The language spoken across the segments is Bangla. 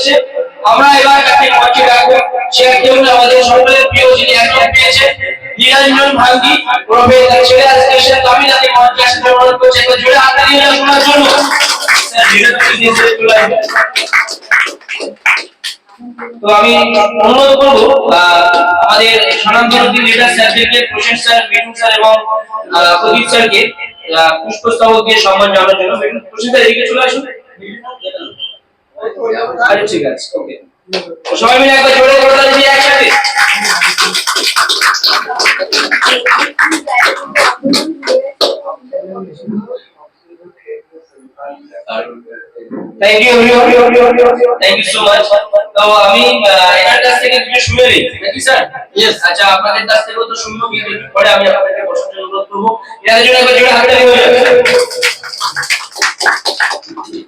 এসেছে। আমরা এবার তাকে মঞ্চে ডাকবো? সে একজন আমাদের সকলের প্রিয় যিনি একজন পেয়েছে। নিরঞ্জন ভাঙ্গি, ওরফে তার ছেলে আজকে এসে আমি তাকে মঞ্চে আসতে অনুরোধ করছি। একবার জোরে হাত তালিয়ে শোনার জন্য। দিয়ে তো আমি অনুরোধ করব আমাদের স্বনামধন্য লিডার স্যারদেরকে, প্রসেন স্যার, মিঠুন স্যার এবং প্রদীপ স্যারকে পুষ্পস্তবক দিয়ে সম্মান জানানোর জন্য। প্রসেন স্যার, এদিকে চলে আসুন। আরে ঠিক আছে ওকে। সবাই মিলে একবার জোরে করে তালি দিয়ে একসাথে। Thank you thank you so much তো আমি এনার কাছ থেকে কিছু শুনে নিই নাকি স্যার? ইয়েস আচ্ছা আপনাদের কাছ থেকেও তো শুনব কিন্তু পরে আমি আপনাদেরকে বসার জন্য অনুরোধ করব। এনাদের জন্য একবার জোরে হাততালি হয়ে যাবে।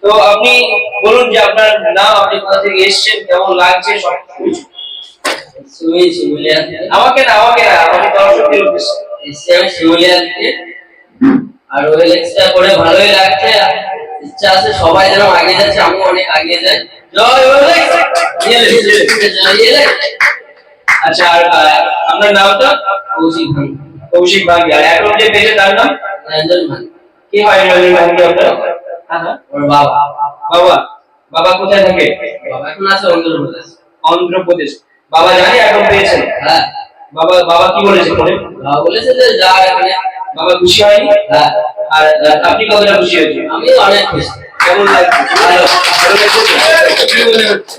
তো আপনি বলুন যে আপনার নাম আপনি কোথা থেকে এসেছেন কেমন লাগছে সব আমাকে না আমাকে না আমাকে দর্শকদের উদ্দেশ্যে শিমুলিয়া থেকে আর ওয়েলেক্সটা করে ভালোই লাগছে ইচ্ছা আছে সবাই যেন আগে যাচ্ছে আমি অনেক আগে যাই। আচ্ছা আর আপনার নামটা? কৌশিক ভাই কৌশিক ভাঙ্গি। আর এখন যে পেজে তার নাম? রঞ্জন ভাই কি হয় রঞ্জন ভাঙ্গি আপনার? বাবা? বাবা বাবা কোথায় থাকে? এখন আছে অন্ধ্রপ্রদেশ। অন্ধ্রপ্রদেশ। বাবা জানে এখন পেয়েছেন হ্যাঁ। বাবা বাবা কি বলেছে ফোনে বাবা বলেছে যে যা এখানে বাবা খুশি হয়নি? হ্যাঁ। আর আপনি কতটা খুশি হয়েছেন? আমি অনেক খুশি। কেমন লাগছে? ভালো। ভালো লাগছে? কি মনে হচ্ছে।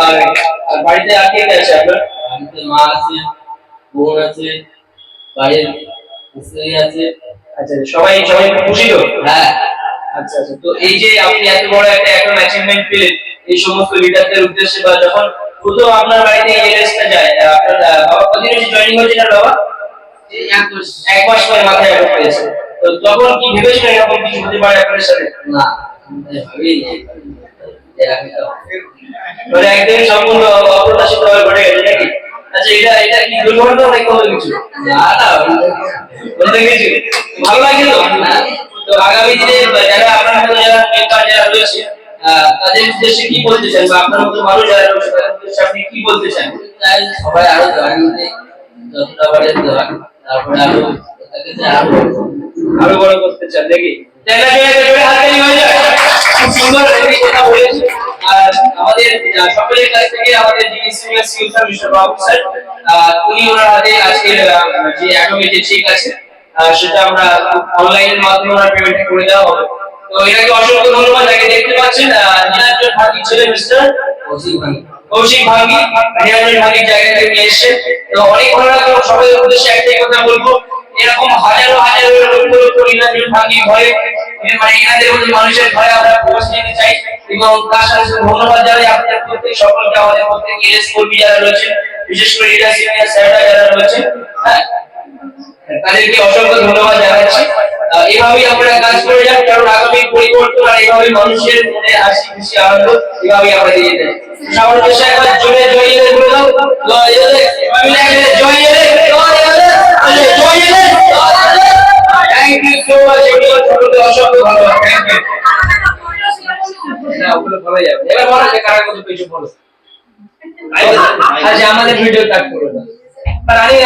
আর আর বাড়িতে আর কে আছে আপনার? বাড়িতে মা আছে বোন আছে বাড়ির স্ত্রী আছে। আচ্ছা সবাই সবাই খুশি তো? হ্যাঁ। আচ্ছা আচ্ছা তো এই যে আপনি এত বড় একটা এখন অ্যাচিভমেন্ট পেলেন এই সমস্ত লিডারদের উদ্দেশ্যে বা যখন প্রথম আপনার বাড়িতে এলএসটা যায় আহ, আপনার বাবা কদিন জয়েনিং হয়েছে না বাবা? এক মাস। পরে মাথায় অ্যাটাক পেয়েছে তো তখন কি ভেবেছিলেন এরকম কিছু হতে পারে আপনার সাথে? না আমি তো মানে একদিন সম্পূর্ণ অপ্রত্যাশিত ভাবে ঘটে গেছে নাকি? আচ্ছা এটা এটা কি দুর্ঘটনা নাকি কোনো কিছু? না না বলতে কিছু ভালো লাগে তো? তো আগামী দিনে যারা আপনার মতো যারা মেম্বার যারা রয়েছে তাদের উদ্দেশ্যে কি বলতে চান? বা আপনার মতো মানুষ যারা রয়েছে তাদের উদ্দেশ্যে আপনি কি বলতে চান? সবাই আরও জয়েন যতটা পারে দেওয়া তারপরে আরও বড় করতে চান নাকি? হয়ে যায় খুব সুন্দর কথা আর আমাদের সকলের কাছ থেকে আমাদের যিনি সিনিয়র সিভিল সার্ভিস অফিসার উনি ওনার হাতে আজকে যে অ্যাটোমে যে চেক আছে সেটা আমরা অনলাইনের মাধ্যমে ওনার পেমেন্ট করে দেওয়া হবে। তো এটাকে অসংখ্য ধন্যবাদ যাকে দেখতে পাচ্ছেন আহ, ভাগি ছেলে মিস্টার কৌশিক ভাঙ্গি। নীলাঞ্জন ভাঙ্গির জায়গা থেকে নিয়ে এসছে তো অনেক ভালো লাগল সবাই উদ্দেশ্যে একটাই কথা বলব এরকম হাজারো হাজারো লক্ষ লক্ষ নীলাঞ্জন ভাঙ্গি ঘরে মানে মানুষের আমরা ধন্যবাদ জানাই হ্যাঁ? আপনারা কাজ করে যান কারণ আগামী পরিবর্তন এভাবে মানুষের মনে হাসি খুশি আনন্দ এভাবেই আমরা দিয়ে দেন সামনে একবার আমাদের ভিডিও কাট করে আমি